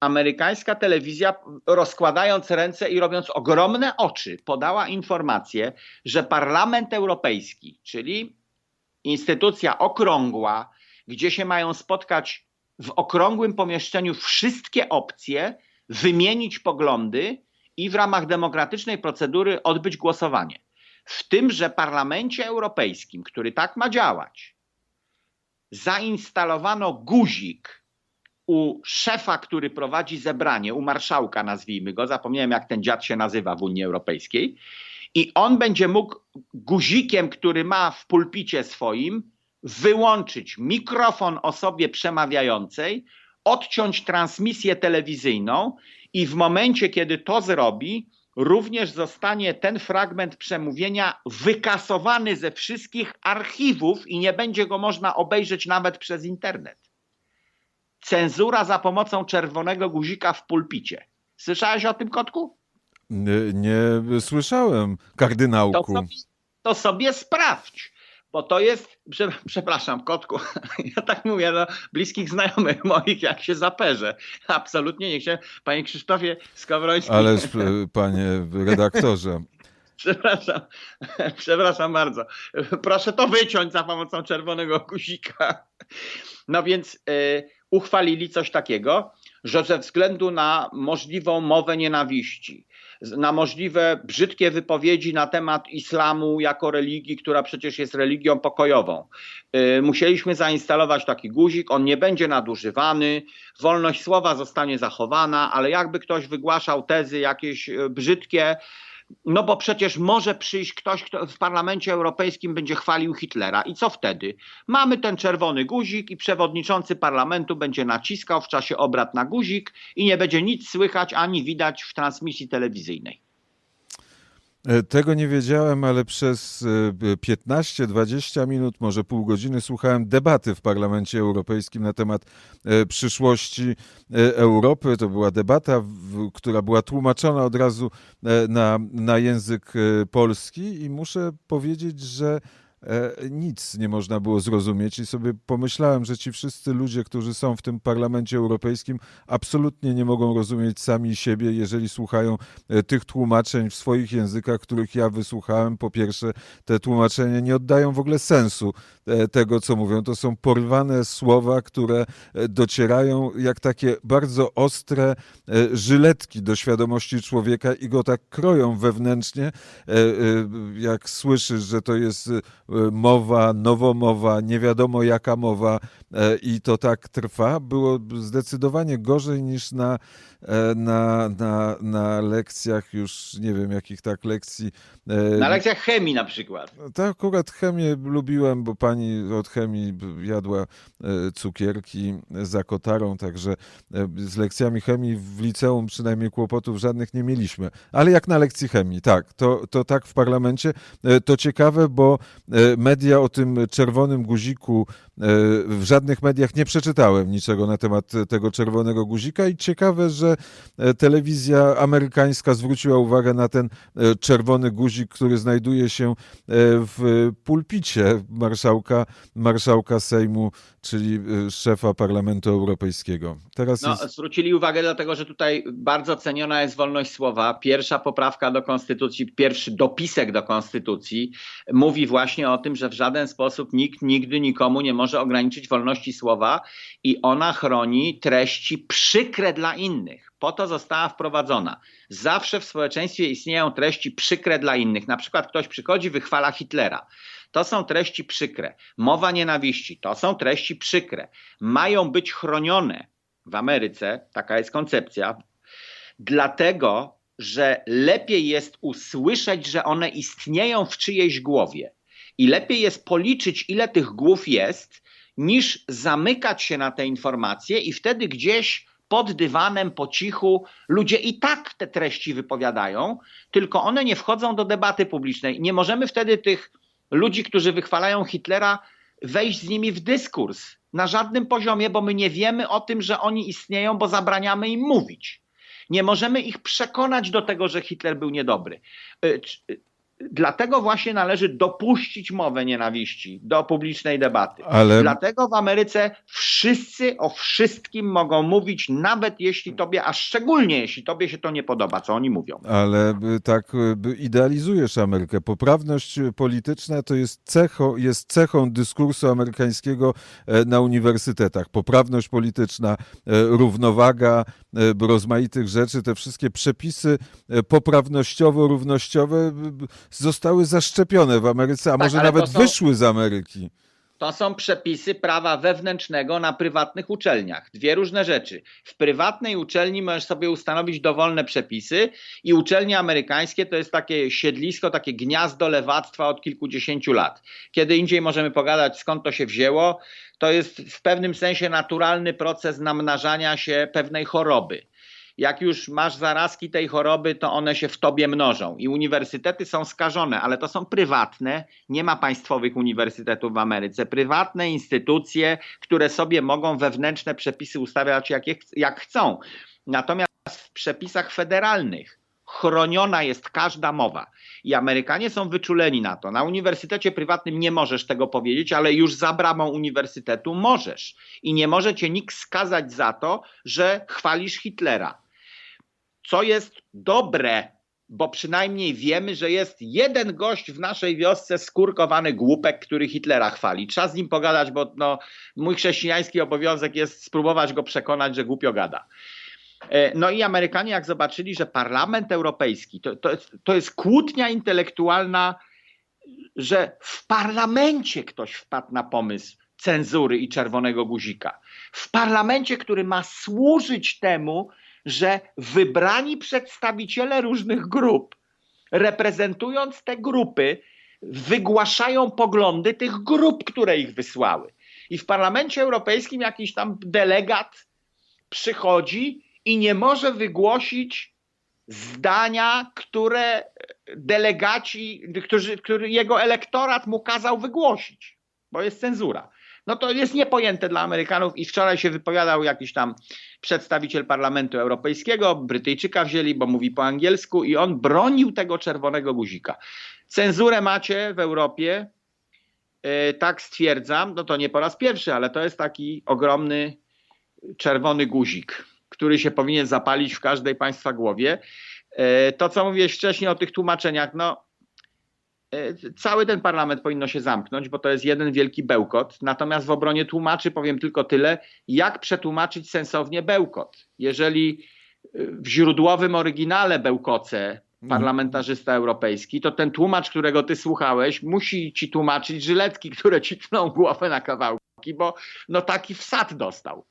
amerykańska telewizja, rozkładając ręce i robiąc ogromne oczy, podała informację, że Parlament Europejski, czyli instytucja okrągła, gdzie się mają spotkać w okrągłym pomieszczeniu wszystkie opcje, wymienić poglądy i w ramach demokratycznej procedury odbyć głosowanie. W tymże Parlamencie Europejskim, który tak ma działać, zainstalowano guzik u szefa, który prowadzi zebranie, u marszałka nazwijmy go, zapomniałem jak ten dziad się nazywa w Unii Europejskiej, i on będzie mógł guzikiem, który ma w pulpicie swoim, wyłączyć mikrofon osobie przemawiającej, odciąć transmisję telewizyjną i w momencie, kiedy to zrobi, również zostanie ten fragment przemówienia wykasowany ze wszystkich archiwów i nie będzie go można obejrzeć nawet przez internet. Cenzura za pomocą czerwonego guzika w pulpicie. Słyszałeś o tym kotku? Nie, nie słyszałem, To kardynałku. sobie, to sobie sprawdź. Bo to jest, prze, przepraszam, kotku, ja tak mówię do bliskich znajomych moich, jak się zaperzę. Absolutnie nie chciałem. Panie Krzysztofie Skowroński, Ależ, panie redaktorze, przepraszam, przepraszam bardzo. Proszę to wyciąć za pomocą czerwonego guzika. No więc y, uchwalili coś takiego, że ze względu na możliwą mowę nienawiści, na możliwe brzydkie wypowiedzi na temat islamu jako religii, która przecież jest religią pokojową, y, musieliśmy zainstalować taki guzik, on nie będzie nadużywany, wolność słowa zostanie zachowana, ale jakby ktoś wygłaszał tezy jakieś y, brzydkie, no bo przecież może przyjść ktoś, kto w Parlamencie Europejskim będzie chwalił Hitlera. I co wtedy? Mamy ten czerwony guzik i przewodniczący parlamentu będzie naciskał w czasie obrad na guzik i nie będzie nic słychać ani widać w transmisji telewizyjnej. E, Tego nie wiedziałem, ale przez e, 15-20 minut, może pół godziny słuchałem debaty w Parlamencie Europejskim na temat e, przyszłości e, Europy. To była debata, która była tłumaczona od razu e, na, na język e, polski i muszę powiedzieć, że e, nic nie można było zrozumieć i sobie pomyślałem, że ci wszyscy ludzie, którzy są w tym Parlamencie Europejskim, absolutnie nie mogą rozumieć sami siebie, jeżeli słuchają e, tych tłumaczeń w swoich językach, których ja wysłuchałem. Po pierwsze, te tłumaczenia nie oddają w ogóle sensu e, tego, co mówią. To są porwane słowa, które e, docierają jak takie bardzo ostre e, żyletki do świadomości człowieka i go tak kroją wewnętrznie, e, e, jak słyszysz, że to jest e, mowa, nowomowa, nie wiadomo jaka mowa e, i to tak trwa, było zdecydowanie gorzej niż na, e, na, na, na lekcjach już, nie wiem jakich tak lekcji. e, Na lekcjach chemii na przykład. tak, akurat chemię lubiłem, bo pani od chemii jadła cukierki za kotarą, także z lekcjami chemii w liceum przynajmniej kłopotów żadnych nie mieliśmy. Ale jak na lekcji chemii, tak, to, to tak w parlamencie. To ciekawe, bo media o tym czerwonym guziku e, w żadnych mediach nie przeczytałem niczego na temat tego czerwonego guzika i ciekawe, że e, telewizja amerykańska zwróciła uwagę na ten e, czerwony guzik, który znajduje się e, w pulpicie marszałka, marszałka Sejmu, czyli e, szefa Parlamentu Europejskiego. Teraz No, jest... zwrócili uwagę dlatego, że tutaj bardzo ceniona jest wolność słowa. Pierwsza poprawka do konstytucji, pierwszy dopisek do konstytucji mówi właśnie o tym, że w żaden sposób nikt nigdy nikomu nie może ograniczyć wolności słowa i ona chroni treści przykre dla innych. Po to została wprowadzona. Zawsze w społeczeństwie istnieją treści przykre dla innych. Na przykład ktoś przychodzi, wychwala Hitlera. To są treści przykre. Mowa nienawiści to są treści przykre. Mają być chronione w Ameryce, taka jest koncepcja, dlatego, że lepiej jest usłyszeć, że one istnieją w czyjejś głowie i lepiej jest policzyć, ile tych głów jest, niż zamykać się na te informacje i wtedy gdzieś pod dywanem, po cichu, ludzie i tak te treści wypowiadają, tylko one nie wchodzą do debaty publicznej. Nie możemy wtedy tych ludzi, którzy wychwalają Hitlera, wejść z nimi w dyskurs na żadnym poziomie, bo my nie wiemy o tym, że oni istnieją, bo zabraniamy im mówić. Nie możemy ich przekonać do tego, że Hitler był niedobry. Dlatego właśnie należy dopuścić mowę nienawiści do publicznej debaty. Ale Dlatego w Ameryce wszyscy o wszystkim mogą mówić, nawet jeśli tobie, a szczególnie jeśli tobie się to nie podoba, co oni mówią. Ale y, tak y, idealizujesz Amerykę. Poprawność polityczna to jest cechą, jest cechą dyskursu amerykańskiego e, na uniwersytetach. Poprawność polityczna, e, równowaga e, rozmaitych rzeczy, te wszystkie przepisy poprawnościowo-równościowe zostały zaszczepione w Ameryce, a Tak, może nawet są- wyszły z Ameryki. To są przepisy prawa wewnętrznego na prywatnych uczelniach. Dwie różne rzeczy. W prywatnej uczelni możesz sobie ustanowić dowolne przepisy i uczelnie amerykańskie to jest takie siedlisko, takie gniazdo lewactwa od kilkudziesięciu lat. Kiedy indziej możemy pogadać, skąd to się wzięło. To jest w pewnym sensie naturalny proces namnażania się pewnej choroby. Jak już masz zarazki tej choroby, to one się w tobie mnożą. I uniwersytety są skażone, ale to są prywatne, nie ma państwowych uniwersytetów w Ameryce. Prywatne instytucje, które sobie mogą wewnętrzne przepisy ustawiać jak, jak chcą. Natomiast w przepisach federalnych chroniona jest każda mowa. I Amerykanie są wyczuleni na to. Na uniwersytecie prywatnym nie możesz tego powiedzieć, ale już za bramą uniwersytetu możesz. I nie może cię nikt skazać za to, że chwalisz Hitlera. Co jest dobre, bo przynajmniej wiemy, że jest jeden gość w naszej wiosce skurkowany głupek, który Hitlera chwali. Trzeba z nim pogadać, bo no, mój chrześcijański obowiązek jest spróbować go przekonać, że głupio gada. E, No i Amerykanie, jak zobaczyli, że Parlament Europejski to, to, jest, to jest kłótnia intelektualna, że w parlamencie ktoś wpadł na pomysł cenzury i czerwonego guzika. W parlamencie, który ma służyć temu, że wybrani przedstawiciele różnych grup, reprezentując te grupy, wygłaszają poglądy tych grup, które ich wysłały. I w Parlamencie Europejskim jakiś tam delegat przychodzi i nie może wygłosić zdania, które delegaci, którzy, który jego elektorat mu kazał wygłosić, bo jest cenzura. No to jest niepojęte dla Amerykanów i wczoraj się wypowiadał jakiś tam przedstawiciel Parlamentu Europejskiego, Brytyjczyka wzięli, bo mówi po angielsku i on bronił tego czerwonego guzika. Cenzurę macie w Europie, e, tak stwierdzam, no to nie po raz pierwszy, ale to jest taki ogromny czerwony guzik, który się powinien zapalić w każdej państwa głowie. E, To, co mówiłeś wcześniej o tych tłumaczeniach, no cały ten parlament powinno się zamknąć, bo to jest jeden wielki bełkot. Natomiast w obronie tłumaczy powiem tylko tyle, jak przetłumaczyć sensownie bełkot. Jeżeli e, w źródłowym oryginale bełkoce parlamentarzysta europejski, to ten tłumacz, którego ty słuchałeś, musi ci tłumaczyć żyletki, które ci tną głowę na kawałki, bo no taki wsad dostał.